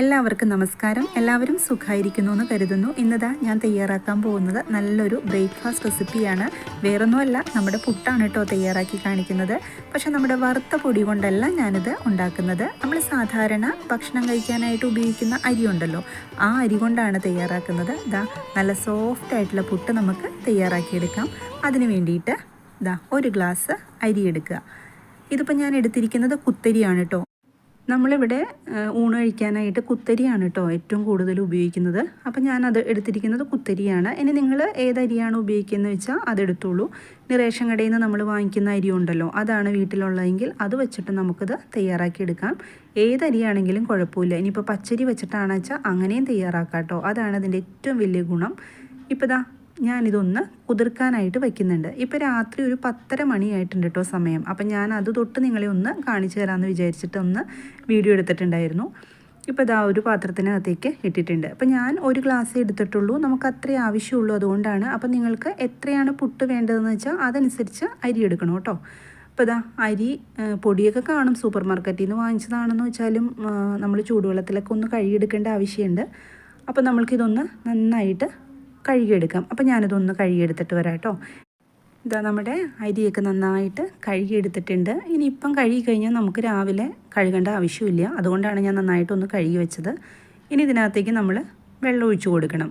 എല്ലാവർക്കും നമസ്കാരം. എല്ലാവരും സുഖമായിരിക്കുന്നു എന്ന് കരുതുന്നു. ഇന്നതാ ഞാൻ തയ്യാറാക്കാൻ പോകുന്നത് നല്ലൊരു ബ്രേക്ക്ഫാസ്റ്റ് റെസിപ്പിയാണ് വേറൊന്നുമല്ല നമ്മുടെ പുട്ടാണ് കേട്ടോ തയ്യാറാക്കി കാണിക്കുന്നത്. പക്ഷേ നമ്മുടെ വറുത്ത പൊടി കൊണ്ടല്ല ഞാനിത് ഉണ്ടാക്കുന്നത്. നമ്മൾ സാധാരണ ഭക്ഷണം കഴിക്കാനായിട്ട് ഉപയോഗിക്കുന്ന അരി ഉണ്ടല്ലോ ആ അരി കൊണ്ടാണ് തയ്യാറാക്കുന്നത്. ഇതാ നല്ല സോഫ്റ്റ് ആയിട്ടുള്ള പുട്ട് നമുക്ക് തയ്യാറാക്കിയെടുക്കാം. അതിന് വേണ്ടിയിട്ട് ഇതാ ഒരു ഗ്ലാസ് അരി എടുക്കുക. ഇതിപ്പോൾ ഞാൻ എടുത്തിരിക്കുന്നത് കുത്തരിയാണ് കേട്ടോ നമ്മളിവിടെ ഊണ് കഴിക്കാനായിട്ട് കുത്തരിയാണ് കേട്ടോ ഏറ്റവും കൂടുതൽ ഉപയോഗിക്കുന്നത്. അപ്പം ഞാനത് എടുത്തിരിക്കുന്നത് കുത്തരിയാണ്. ഇനി നിങ്ങൾ ഏതരിയാണ് ഉപയോഗിക്കുന്നത് വെച്ചാൽ അതെടുത്തോളൂ ഇനി റേഷൻ കടയിൽ നിന്ന് നമ്മൾ വാങ്ങിക്കുന്ന അരി ഉണ്ടല്ലോ അതാണ് വീട്ടിലുള്ളതെങ്കിൽ അത് വെച്ചിട്ട് നമുക്കിത് തയ്യാറാക്കി എടുക്കാം. ഏതരിയാണെങ്കിലും കുഴപ്പമില്ല. ഇനിയിപ്പോൾ പച്ചരി വെച്ചിട്ടാണെന്ന് വെച്ചാൽ അങ്ങനെയും തയ്യാറാക്കാം കേട്ടോ അതാണ് അതിന്റെ ഏറ്റവും വലിയ ഗുണം. ഇപ്പോൾ ദാ ഞാനിതൊന്ന് കുതിർക്കാനായിട്ട് വയ്ക്കുന്നുണ്ട്. ഇപ്പോൾ രാത്രി ഒരു പത്തര മണിയായിട്ടുണ്ട് കേട്ടോ സമയം. അപ്പം ഞാൻ അത് തൊട്ട് നിങ്ങളെ ഒന്ന് കാണിച്ചു തരാമെന്ന് വിചാരിച്ചിട്ട് ഒന്ന് വീഡിയോ എടുത്തിട്ടുണ്ടായിരുന്നു. ഇപ്പോൾ ഇതാ ഒരു പാത്രത്തിനകത്തേക്ക് ഇട്ടിട്ടുണ്ട്. അപ്പം ഞാൻ ഒരു ഗ്ലാസ് എടുത്തിട്ടുള്ളൂ. നമുക്ക് അത്രേ ആവശ്യമുള്ളൂ അതുകൊണ്ടാണ്. അപ്പം നിങ്ങൾക്ക് എത്രയാണ് പുട്ട് വേണ്ടതെന്ന് വെച്ചാൽ അതനുസരിച്ച് അരി എടുക്കണം കേട്ടോ അപ്പോൾ ഇതാ അരി പൊടിയൊക്കെ കാണും സൂപ്പർ മാർക്കറ്റിൽ നിന്ന് വാങ്ങിച്ചതാണെന്ന് വെച്ചാലും നമ്മൾ ചൂടുവെള്ളത്തിലൊക്കെ ഒന്ന് കഴുകിയെടുക്കേണ്ട ആവശ്യമുണ്ട്. അപ്പോൾ നമ്മൾക്കിതൊന്ന് നന്നായിട്ട് കഴുകിയെടുക്കാം. അപ്പോൾ ഞാനിതൊന്ന് കഴുകിയെടുത്തിട്ട് വരാം കേട്ടോ. ഇതാ നമ്മുടെ അരിയൊക്കെ നന്നായിട്ട് കഴുകിയെടുത്തിട്ടുണ്ട്. ഇനിയിപ്പം കഴുകി കഴിഞ്ഞാൽ നമുക്ക് രാവിലെ കഴുകേണ്ട ആവശ്യമില്ല. അതുകൊണ്ടാണ് ഞാൻ നന്നായിട്ടൊന്ന് കഴുകി വെച്ചത്. ഇനി ഇതിനകത്തേക്ക് നമ്മൾ വെള്ളം ഒഴിച്ചു കൊടുക്കണം.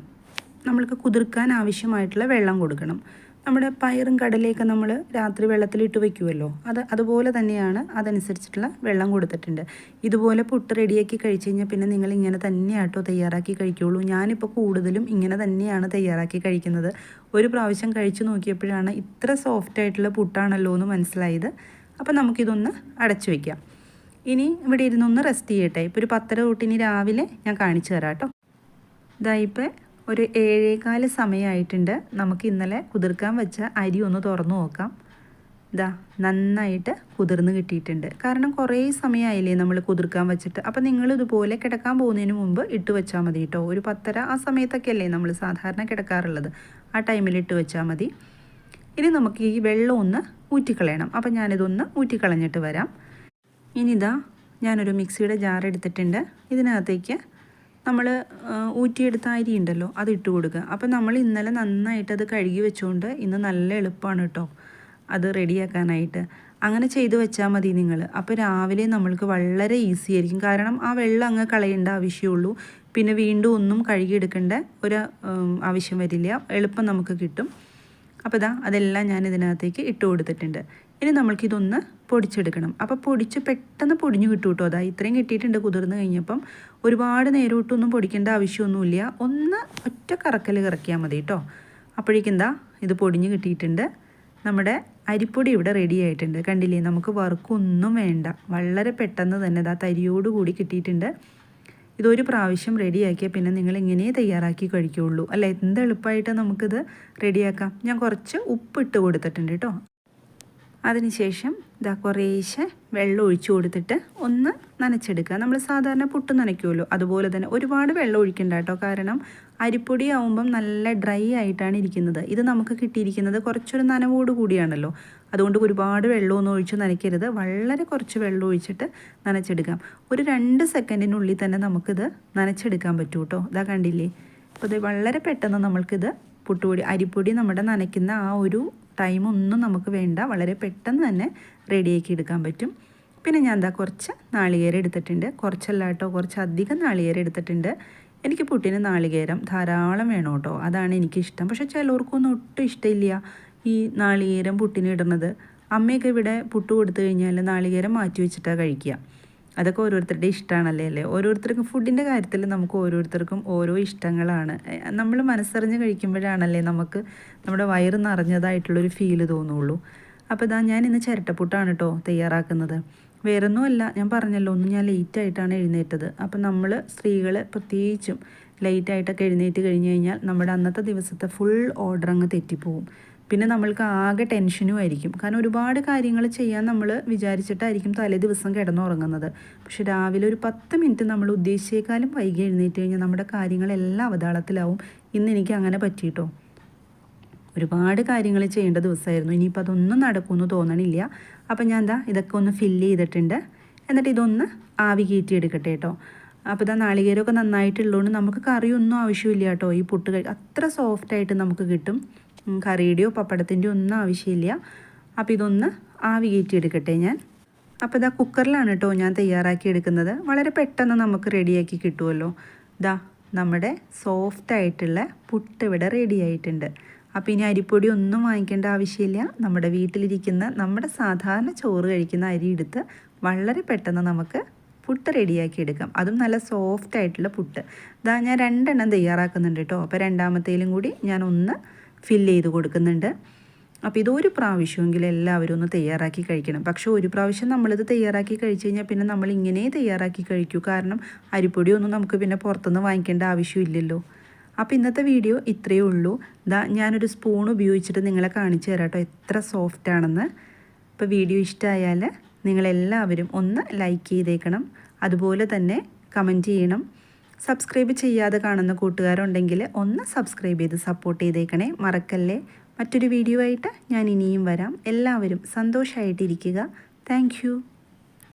നമ്മൾക്ക് കുതിർക്കാൻ ആവശ്യമായിട്ടുള്ള വെള്ളം കൊടുക്കണം. നമ്മുടെ പയറും കടലയൊക്കെ നമ്മൾ രാത്രി വെള്ളത്തിലിട്ട് വെക്കുമല്ലോ അത് അതുപോലെ തന്നെയാണ് അതനുസരിച്ചിട്ടുള്ള വെള്ളം കൊടുത്തിട്ടുണ്ട്. ഇതുപോലെ പുട്ട് റെഡിയാക്കി കഴിച്ച് കഴിഞ്ഞാൽ പിന്നെ നിങ്ങൾ ഇങ്ങനെ തന്നെയാട്ടോ തയ്യാറാക്കി കഴിക്കുകയുള്ളൂ ഞാനിപ്പോൾ കൂടുതലും ഇങ്ങനെ തന്നെയാണ് തയ്യാറാക്കി കഴിക്കുന്നത്. ഒരു പ്രാവശ്യം കഴിച്ചു നോക്കിയപ്പോഴാണ് ഇത്ര സോഫ്റ്റ് ആയിട്ടുള്ള പുട്ടാണല്ലോ എന്ന് മനസ്സിലായത്. അപ്പോൾ നമുക്കിതൊന്ന് അടച്ചു വയ്ക്കാം. ഇനി ഇവിടെ ഇരുന്നൊന്ന് റെസ്റ്റ് ചെയ്യട്ടെ. ഇപ്പോൾ ഒരു പത്തര തൊട്ട് ഇനി രാവിലെ ഞാൻ കാണിച്ചു തരാം കേട്ടോ. ഇതാ ഇപ്പം ഒരു ഏഴേകാൽ സമയമായിട്ടുണ്ട്. നമുക്ക് ഇന്നലെ കുതിർക്കാൻ വെച്ച അരി ഒന്ന് തുറന്നു നോക്കാം. ഇതാ നന്നായിട്ട് കുതിർന്ന് കിട്ടിയിട്ടുണ്ട്. കാരണം കുറേ സമയമായില്ലേ നമ്മൾ കുതിർക്കാൻ വെച്ചിട്ട്. അപ്പോൾ നിങ്ങൾ ഇതുപോലെ കിടക്കാൻ പോകുന്നതിന് മുമ്പ് ഇട്ട് വെച്ചാൽ മതി കേട്ടോ. ഒരു പത്തര ആ സമയത്തൊക്കെ അല്ലേ നമ്മൾ സാധാരണ കിടക്കാറുള്ളത്. ആ ടൈമിൽ ഇട്ട് വെച്ചാൽ മതി. ഇനി നമുക്ക് ഈ വെള്ളം ഒന്ന് ഊറ്റിക്കളയണം. അപ്പം ഞാനിതൊന്ന് ഊറ്റിക്കളഞ്ഞിട്ട് വരാം. ഇനിതാ ഞാനൊരു മിക്സിയുടെ ജാർ എടുത്തിട്ടുണ്ട്. ഇതിനകത്തേക്ക് നമ്മൾ ഊറ്റിയെടുത്ത അരി ഉണ്ടല്ലോ അത് ഇട്ട് കൊടുക്കുക. അപ്പോൾ നമ്മൾ ഇന്നലെ നന്നായിട്ട് അത് കഴുകി വെച്ചുകൊണ്ട് ഇന്ന് നല്ല എളുപ്പമാണ് കേട്ടോ അത് റെഡിയാക്കാനായിട്ട്. അങ്ങനെ ചെയ്തു വെച്ചാൽ മതി നിങ്ങൾ അപ്പോൾ രാവിലെ നമ്മൾക്ക് വളരെ ഈസി ആയിരിക്കും. കാരണം ആ വെള്ളം അങ്ങ് കളയേണ്ട ആവശ്യമുള്ളൂ. പിന്നെ വീണ്ടും ഒന്നും കഴുകിയെടുക്കേണ്ട ഒരു ആവശ്യം വരില്ല. എളുപ്പം നമുക്ക് കിട്ടും. അപ്പോൾ ഇതാ അതെല്ലാം ഞാൻ ഇതിനകത്തേക്ക് ഇട്ട് കൊടുത്തിട്ടുണ്ട്. ഇനി നമ്മൾക്കിതൊന്ന് പൊടിച്ചെടുക്കണം. അപ്പോൾ പൊടിച്ച് പെട്ടെന്ന് പൊടിഞ്ഞു കിട്ടും കേട്ടോ അതാ ഇത്രയും കിട്ടിയിട്ടുണ്ട് കുതിർന്ന് കഴിഞ്ഞപ്പം. ഒരുപാട് നേരോട്ടൊന്നും പൊടിക്കേണ്ട ആവശ്യമൊന്നുമില്ല. ഒന്ന് ഒറ്റ കറക്കൽ കറക്കിയാൽ മതി കേട്ടോ അപ്പോഴേക്കും എന്താ ഇത് പൊടിഞ്ഞ് കിട്ടിയിട്ടുണ്ട്. നമ്മുടെ അരിപ്പൊടി ഇവിടെ റെഡി ആയിട്ടുണ്ട്. കണ്ടില്ലേ? നമുക്ക് വറുക്കൊന്നും വേണ്ട. വളരെ പെട്ടെന്ന് തന്നെ ഇതാ തരിയോട് കൂടി കിട്ടിയിട്ടുണ്ട്. ഇതൊരു പ്രാവശ്യം റെഡിയാക്കിയാൽ പിന്നെ നിങ്ങൾ ഇങ്ങനെ തയ്യാറാക്കി കഴിക്കുകയുള്ളൂ അല്ല? എന്ത് എളുപ്പമായിട്ട് നമുക്കിത് റെഡിയാക്കാം ഞാൻ കുറച്ച് ഉപ്പിട്ട് കൊടുത്തിട്ടുണ്ട് കേട്ടോ അതിനുശേഷം ഇതാ കുറേശ്ശെ വെള്ളം ഒഴിച്ചു കൊടുത്തിട്ട് ഒന്ന് നനച്ചെടുക്കുക. നമ്മൾ സാധാരണ പുട്ട് നനയ്ക്കുമല്ലോ. അതുപോലെ തന്നെ ഒരുപാട് വെള്ളം ഒഴിക്കണ്ട കേട്ടോ. കാരണം അരിപ്പൊടി ആവുമ്പം നല്ല ഡ്രൈ ആയിട്ടാണ് ഇരിക്കുന്നത്. ഇത് നമുക്ക് കിട്ടിയിരിക്കുന്നത് കുറച്ചൊരു നനവോട് കൂടിയാണല്ലോ. അതുകൊണ്ട് ഒരുപാട് വെള്ളമൊന്നും ഒഴിച്ച് നനയ്ക്കരുത്. വളരെ കുറച്ച് വെള്ളം ഒഴിച്ചിട്ട് നനച്ചെടുക്കാം. ഒരു രണ്ട് സെക്കൻഡിനുള്ളിൽ തന്നെ നമുക്കിത് നനച്ചെടുക്കാൻ പറ്റൂ കേട്ടോ. ഇതാ കണ്ടില്ലേ? അപ്പോൾ ഇത് വളരെ പെട്ടെന്ന് നമ്മൾക്കിത് പുട്ടുപൊടി അരിപ്പൊടി നമ്മുടെ നനയ്ക്കുന്ന ആ ഒരു ടൈം ഒന്നും നമുക്ക് വേണ്ട. വളരെ പെട്ടെന്ന് തന്നെ റെഡിയാക്കി എടുക്കാൻ പറ്റും. പിന്നെ ഞാൻ എന്താ കുറച്ച് നാളികേരം എടുത്തിട്ടുണ്ട്. കുറച്ചല്ല കേട്ടോ കുറച്ച് അധികം നാളികേരം എടുത്തിട്ടുണ്ട്. എനിക്ക് പുട്ടിന് നാളികേരം ധാരാളം വേണം കേട്ടോ. അതാണ് എനിക്കിഷ്ടം. പക്ഷേ ചിലർക്കൊന്നും ഒട്ടും ഇഷ്ടമില്ല ഈ നാളികേരം പുട്ടിന് ഇടുന്നത്. അമ്മയൊക്കെ ഇവിടെ പുട്ട് കൊടുത്തു കഴിഞ്ഞാൽ നാളികേരം മാറ്റി വെച്ചിട്ടാണ് കഴിക്കുക. അതൊക്കെ ഓരോരുത്തരുടെ ഇഷ്ടമാണല്ലേ അല്ലേ? ഓരോരുത്തർക്കും ഫുഡിന്റെ കാര്യത്തിൽ നമുക്ക് ഓരോരുത്തർക്കും ഓരോ ഇഷ്ടങ്ങളാണ്. നമ്മൾ മനസ്സറിഞ്ഞ് കഴിക്കുമ്പോഴാണല്ലേ നമുക്ക് നമ്മുടെ വയറ് നിറഞ്ഞതായിട്ടുള്ളൊരു ഫീൽ തോന്നുള്ളൂ. അപ്പോൾ ഇതാ ഞാൻ ഇന്ന് ചിരട്ടപ്പുട്ടാണ് കേട്ടോ തയ്യാറാക്കുന്നത്. വേറൊന്നുമല്ല ഞാൻ പറഞ്ഞല്ലോ ഒന്ന് ഞാൻ ലേറ്റ് ആയിട്ടാണ് എഴുന്നേറ്റത്. അപ്പം നമ്മൾ സ്ത്രീകൾ പ്രത്യേകിച്ചും ലേറ്റായിട്ടൊക്കെ എഴുന്നേറ്റ് കഴിഞ്ഞ് കഴിഞ്ഞാൽ നമ്മുടെ അന്നത്തെ ദിവസത്തെ ഫുൾ ഓർഡർ അങ്ങ് തെറ്റിപ്പോവും. പിന്നെ നമ്മൾക്ക് ആകെ ടെൻഷനും ആയിരിക്കും. കാരണം ഒരുപാട് കാര്യങ്ങൾ ചെയ്യാൻ നമ്മൾ വിചാരിച്ചിട്ടായിരിക്കും തലേ ദിവസം കിടന്നുറങ്ങുന്നത്. പക്ഷെ രാവിലെ ഒരു പത്ത് മിനിറ്റ് നമ്മൾ ഉദ്ദേശിച്ചേക്കാളും വൈകി എഴുന്നേറ്റ് കഴിഞ്ഞാൽ നമ്മുടെ കാര്യങ്ങളെല്ലാം അവതാളത്തിലാവും. ഇന്ന് എനിക്ക് അങ്ങനെ പറ്റിയിട്ടോ? ഒരുപാട് കാര്യങ്ങൾ ചെയ്യേണ്ട ദിവസമായിരുന്നു. ഇനിയിപ്പോൾ അതൊന്നും നടക്കുമെന്ന് തോന്നണില്ല. അപ്പം ഞാൻ എന്താ ഇതൊക്കെ ഒന്ന് ഫില്ല് ചെയ്തിട്ടുണ്ട്. എന്നിട്ട് ഇതൊന്ന് ആവി കയറ്റി എടുക്കട്ടെ കേട്ടോ. അപ്പോൾ ഇതാ നാളികേരമൊക്കെ നന്നായിട്ടുള്ളതുകൊണ്ട് നമുക്ക് കറിയൊന്നും ആവശ്യമില്ല കേട്ടോ. ഈ പുട്ട് കഴി അത്ര സോഫ്റ്റായിട്ട് നമുക്ക് കിട്ടും. കറിയുടെയോ പപ്പടത്തിന്റെയോ ഒന്നും ആവശ്യമില്ല. അപ്പോൾ ഇതൊന്ന് ആവി കയറ്റിയെടുക്കട്ടെ ഞാൻ. അപ്പോൾ ഇതാ കുക്കറിലാണ് കേട്ടോ ഞാൻ തയ്യാറാക്കി എടുക്കുന്നത്. വളരെ പെട്ടെന്ന് നമുക്ക് റെഡിയാക്കി കിട്ടുമല്ലോ ഇതാ നമ്മുടെ സോഫ്റ്റ് ആയിട്ടുള്ള പുട്ട് ഇവിടെ റെഡി ആയിട്ടുണ്ട്. അപ്പോൾ ഇനി അരിപ്പൊടി ഒന്നും വാങ്ങിക്കേണ്ട ആവശ്യമില്ല. നമ്മുടെ വീട്ടിലിരിക്കുന്ന നമ്മുടെ സാധാരണ ചോറ് കഴിക്കുന്ന അരി എടുത്ത് വളരെ പെട്ടെന്ന് നമുക്ക് പുട്ട് റെഡിയാക്കി എടുക്കാം. അതും നല്ല സോഫ്റ്റ് ആയിട്ടുള്ള പുട്ട്. ഇതാ ഞാൻ രണ്ടെണ്ണം തയ്യാറാക്കുന്നുണ്ട് കേട്ടോ. അപ്പോൾ രണ്ടാമത്തേലും കൂടി ഞാൻ ഒന്ന് ഫില്ല് ചെയ്ത് കൊടുക്കുന്നുണ്ട്. അപ്പോൾ ഇതൊരു പ്രാവശ്യമെങ്കിലും എല്ലാവരും ഒന്ന് തയ്യാറാക്കി കഴിക്കണം. പക്ഷേ ഒരു പ്രാവശ്യം നമ്മളിത് തയ്യാറാക്കി കഴിച്ച് കഴിഞ്ഞാൽ പിന്നെ നമ്മൾ ഇങ്ങനെ തയ്യാറാക്കി കഴിക്കൂ. കാരണം അരിപ്പൊടിയൊന്നും നമുക്ക് പിന്നെ പുറത്തുനിന്ന് വാങ്ങിക്കേണ്ട ആവശ്യമില്ലല്ലോ. അപ്പോൾ ഇന്നത്തെ വീഡിയോ ഇത്രയേ ഉള്ളൂ. ദാ ഞാനൊരു സ്പൂൺ ഉപയോഗിച്ചിട്ട് നിങ്ങളെ കാണിച്ചു തരാം കേട്ടോ എത്ര സോഫ്റ്റ് ആണെന്ന്. ഇപ്പോൾ വീഡിയോ ഇഷ്ടമായാൽ നിങ്ങളെല്ലാവരും ഒന്ന് ലൈക്ക് ചെയ്തേക്കണം. അതുപോലെ തന്നെ കമന്റ് ചെയ്യണം. സബ്സ്ക്രൈബ് ചെയ്യാതെ കാണുന്ന കൂട്ടുകാരുണ്ടെങ്കിൽ ഒന്ന് സബ്സ്ക്രൈബ് ചെയ്ത് സപ്പോർട്ട് ചെയ്തേക്കണേ. മറക്കല്ലേ? മറ്റൊരു വീഡിയോ ആയിട്ട് ഞാൻ ഇനിയും വരാം. എല്ലാവരും സന്തോഷമായിട്ടിരിക്കുക താങ്ക്